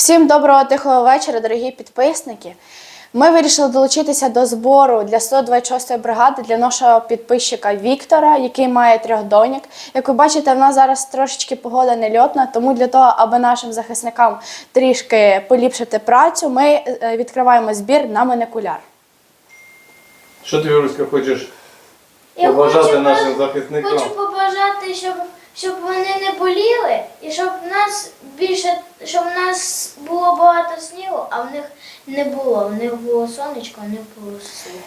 Всім доброго тихого вечора, дорогі підписники. Ми вирішили долучитися до збору для 126-ї бригади для нашого підписчика Віктора, який має трьох доньок. Як ви бачите, в нас зараз трошечки погода нельотна, тому для того, аби нашим захисникам трішки поліпшити працю, ми е, відкриваємо збір на молекуляр. Що ти, Віруська, хочеш побажати нашим захисникам? хочу побажати, щоб, щоб вони не боліли і щоб в нас більше, щоб в нас було багато снігу, а в них не було. В них було сонечко, в них було сухо.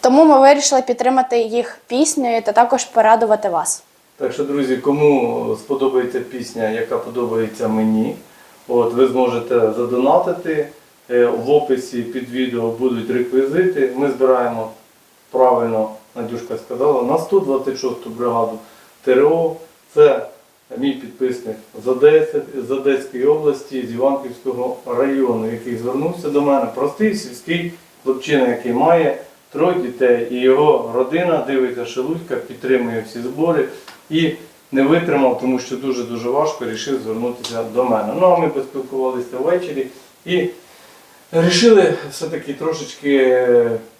Тому ми вирішили підтримати їх піснею та також порадувати вас. Так що, друзі, кому сподобається пісня, яка подобається мені, от ви зможете задонатити. Е, В описі під відео будуть реквізити. Ми збираємо правильно, Надюшка сказала, на 126-ту бригаду ТРО. Це мій підписник з Одеси, з Одеської області, з Іванківського району, який звернувся до мене. Простий сільський хлопчина, який має троє дітей, і його родина дивиться Шелудька, підтримує всі збори і не витримав, тому що дуже-дуже важко рішив звернутися до мене. Ну а ми поспілкувалися ввечері і Рішили все-таки трошечки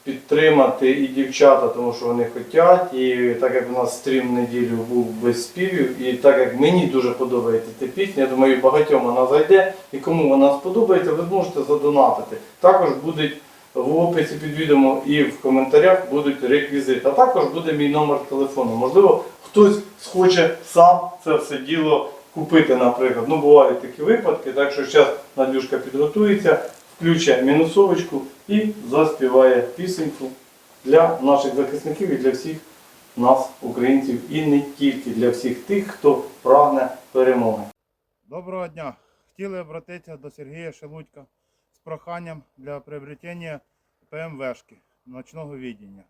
підтримати і дівчата, тому що вони хочуть. І так як у нас стрім неділю був без співів, і так як мені дуже подобається ця пісня, я думаю, багатьом вона зайде. І кому вона сподобається, ви зможете задонатити. Також будуть в описі під відео і в коментарях будуть реквізити. А також буде мій номер телефону. Можливо, хтось схоче сам це все діло купити, наприклад. Ну, бувають такі випадки, так що зараз Надюшка підготується включить мінусовочку і заспіває пісеньку для наших захисників і для всіх нас, українців, і не тільки для всіх тих, хто прагне перемоги. Доброго дня! Хотіли обратитися до Сергія Шелудька з проханням для приобретення ПМВшки ночного відділення.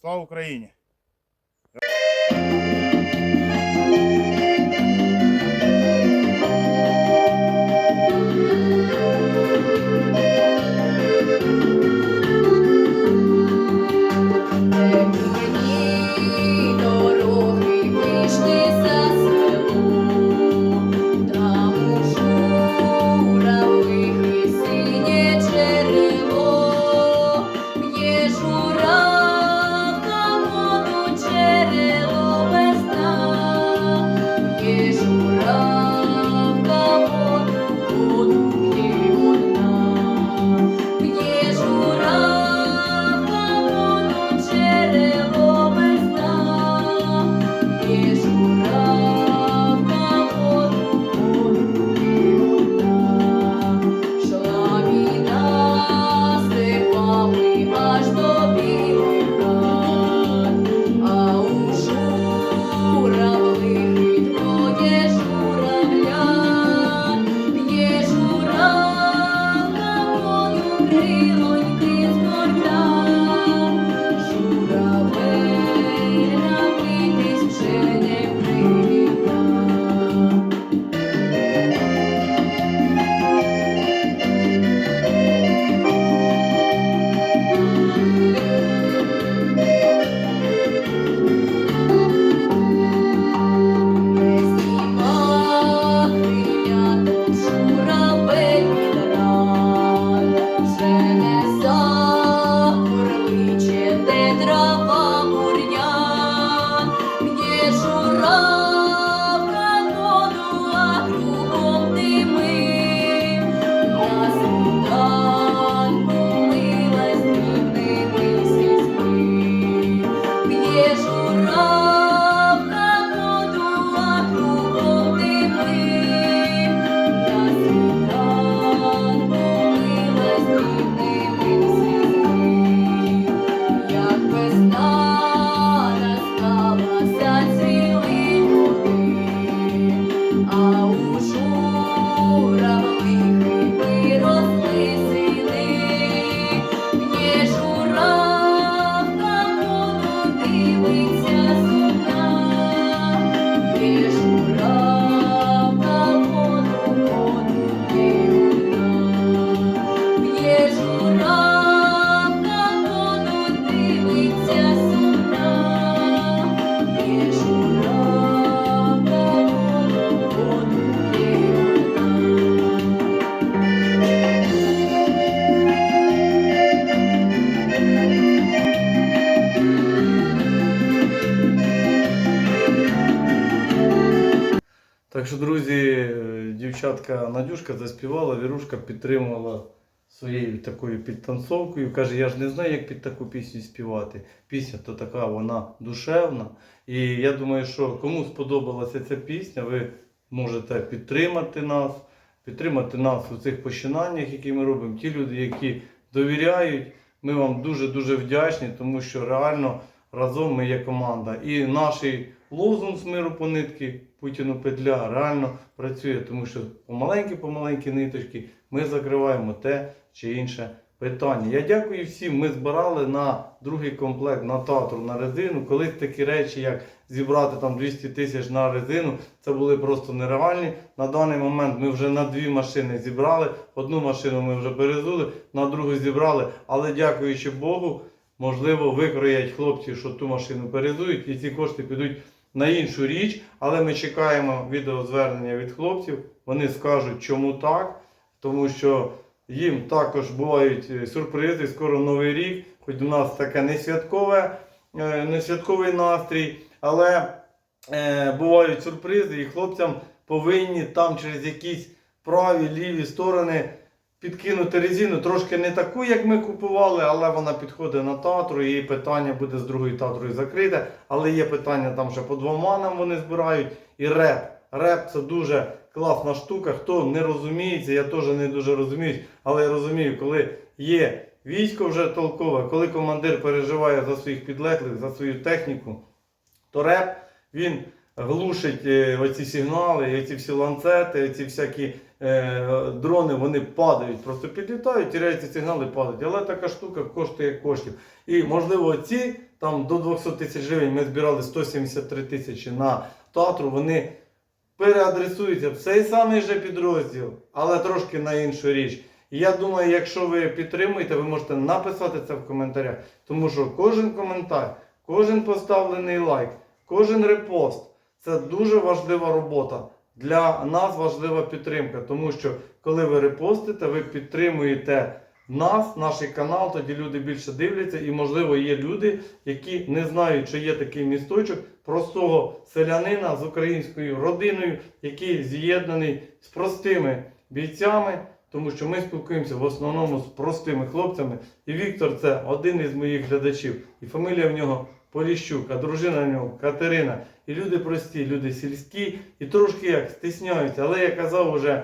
Слава Україні! крилоньки з морда. Дівчатка Надюшка заспівала, Вірушка підтримувала своєю такою підтанцовкою. Каже, я ж не знаю, як під таку пісню співати. Пісня то така, вона душевна. І я думаю, що кому сподобалася ця пісня, ви можете підтримати нас, підтримати нас у цих починаннях, які ми робимо. Ті люди, які довіряють, ми вам дуже-дуже вдячні, тому що реально разом ми є команда. І наш лозунг з миру по нитки Путіну петля реально працює, тому що помаленькі-помаленькі ниточки ми закриваємо те чи інше питання. Я дякую всім. Ми збирали на другий комплект на татру на резину. Колись такі речі, як зібрати там 200 тисяч на резину, це були просто нереальні. На даний момент ми вже на дві машини зібрали. Одну машину ми вже перезули, на другу зібрали. Але дякуючи Богу, можливо, викроять хлопці, що ту машину перезують, і ці кошти підуть на іншу річ. Але ми чекаємо відеозвернення від хлопців. Вони скажуть, чому так, тому що. Їм також бувають е, сюрпризи, скоро новий рік, хоч у нас таке не святкове, е, не святковий настрій, але е, бувають сюрпризи, і хлопцям повинні там через якісь праві, ліві сторони підкинути резину. Трошки не таку, як ми купували, але вона підходить на татру, і питання буде з другою татрою закрите. Але є питання там ще по двома нам вони збирають. І реп. Реп це дуже класна штука. Хто не розуміється, я теж не дуже розуміюсь, але я розумію, коли є військо вже толкове, коли командир переживає за своїх підлеглих, за свою техніку, то реп він глушить е, оці сигнали, оці всі ланцети, оці всякі е, дрони, вони падають, просто підлітають, тіряються сигнали, падають. Але така штука коштує коштів. І можливо, ці там до 200 тисяч гривень ми збирали 173 тисячі на татру, вони переадресуються в цей самий же підрозділ, але трошки на іншу річ. Я думаю, якщо ви підтримуєте, ви можете написати це в коментарях. Тому що кожен коментар, кожен поставлений лайк, кожен репост це дуже важлива робота. Для нас важлива підтримка, тому що коли ви репостите, ви підтримуєте нас, наш канал, тоді люди більше дивляться, і можливо є люди, які не знають, що є такий місточок простого селянина з українською родиною, який з'єднаний з простими бійцями, тому що ми спілкуємося в основному з простими хлопцями. І Віктор це один із моїх глядачів. І фамілія в нього Поліщук, а дружина в нього Катерина. І люди прості, люди сільські, і трошки як стисняються. Але я казав вже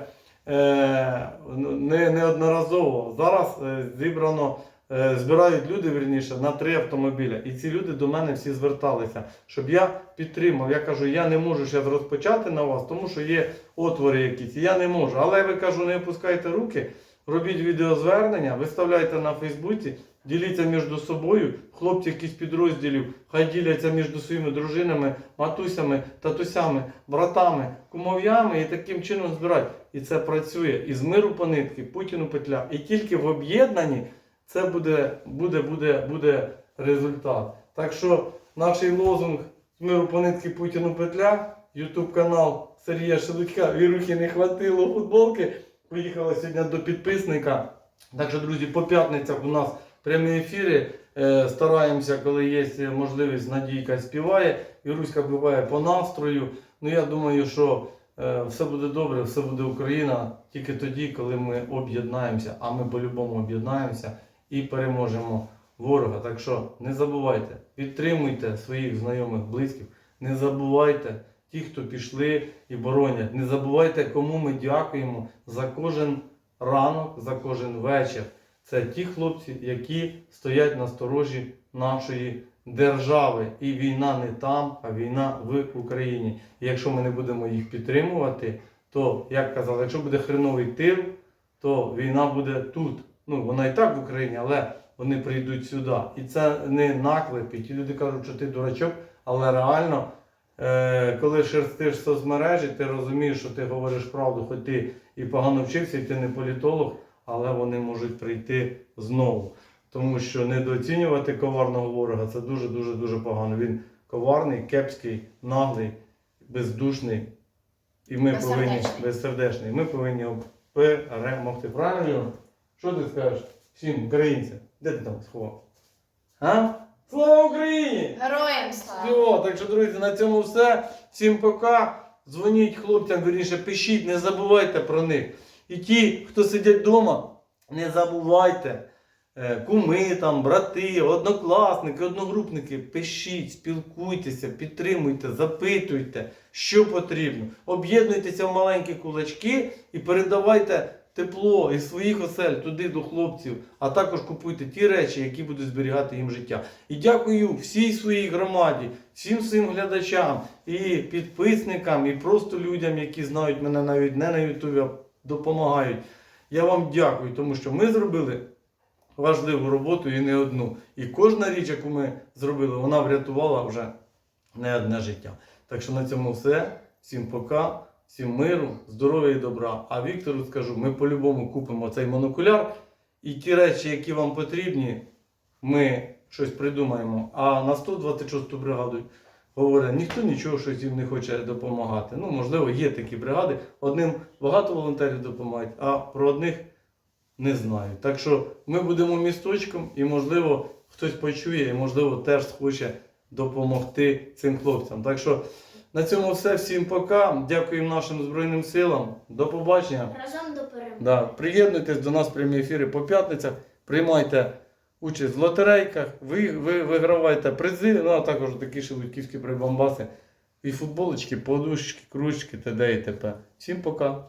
е, не, неодноразово. Зараз е, зібрано. е, Збирають люди вірніше на три автомобіля, і ці люди до мене всі зверталися, щоб я підтримав. Я кажу, я не можу зараз розпочати на вас, тому що є отвори якісь. Я не можу. Але я кажу, не опускайте руки, робіть відеозвернення, виставляйте на Фейсбуці, діліться між собою. Хлопці якісь підрозділів, хай діляться між своїми дружинами, матусями, татусями, братами, кумов'ями і таким чином збирають. І це працює. І з миру по нитки, Путіну петля. І тільки в об'єднанні це буде, буде, буде, буде результат. Так що наш лозунг з миру по нитки Путіну петля, Ютуб канал Сергія Шелудька, Вірухи не хватило футболки. Поїхали сьогодні до підписника. Так що, друзі, по п'ятницях у нас прямі ефіри. Е, Стараємося, коли є можливість, Надійка співає. Віруська буває по настрою. Ну я думаю, що е, все буде добре, все буде Україна тільки тоді, коли ми об'єднаємося, а ми по-любому об'єднаємося і переможемо ворога. Так що не забувайте, підтримуйте своїх знайомих, близьких, не забувайте ті, хто пішли і боронять. Не забувайте, кому ми дякуємо за кожен ранок, за кожен вечір. Це ті хлопці, які стоять на сторожі нашої держави. І війна не там, а війна в Україні. І якщо ми не будемо їх підтримувати, то як казали, якщо буде хреновий тил, то війна буде тут. Ну, вона і так в Україні, але вони прийдуть сюди. І це не наклепи. Ті люди кажуть, що ти дурачок, але реально, е, коли шерстиш соцмережі, ти розумієш, що ти говориш правду, хоч ти і погано вчився, і ти не політолог, але вони можуть прийти знову. Тому що недооцінювати коварного ворога це дуже-дуже дуже погано. Він коварний, кепський, наглий, бездушний. І ми повинні Безсердечний. безсердечний. Ми повинні перемогти. Правильно? Що ти скажеш всім українцям? Де ти там сховав? А? Слава Україні! Героям слава! Все, так що, друзі, на цьому все. Всім пока. Дзвоніть хлопцям, вірніше, пишіть, не забувайте про них. І ті, хто сидять вдома, не забувайте. Е, Куми, там, брати, однокласники, одногрупники, пишіть, спілкуйтеся, підтримуйте, запитуйте, що потрібно. Об'єднуйтеся в маленькі кулачки і передавайте тепло із своїх осель туди до хлопців, а також купуйте ті речі, які будуть зберігати їм життя. І дякую всій своїй громаді, всім своїм глядачам і підписникам, і просто людям, які знають мене навіть не на Ютубі, допомагають. Я вам дякую, тому що ми зробили важливу роботу і не одну. І кожна річ, яку ми зробили, вона врятувала вже не одне життя. Так що на цьому все. Всім пока, всім миру, здоров'я і добра. А Віктору скажу, ми по-любому купимо цей монокуляр. І ті речі, які вам потрібні, ми щось придумаємо. А на 126 бригаду говорять, ніхто нічого щось їм не хоче допомагати. Ну, можливо, є такі бригади. Одним багато волонтерів допомагають, а про одних не знаю. Так що ми будемо місточком і, можливо, хтось почує і, можливо, теж схоче допомогти цим хлопцям. Так що на цьому все. Всім пока. Дякуємо нашим Збройним силам. До побачення. Разом до перемоги. Да, приєднуйтесь до нас в прямі ефіри по п'ятницях, приймайте участь в лотерейках, ви, ви вигравайте призи, ну а також такі шелудьківські прибамбаси і футболочки, подушечки, кружечки, т.д. і т.п. Всім пока!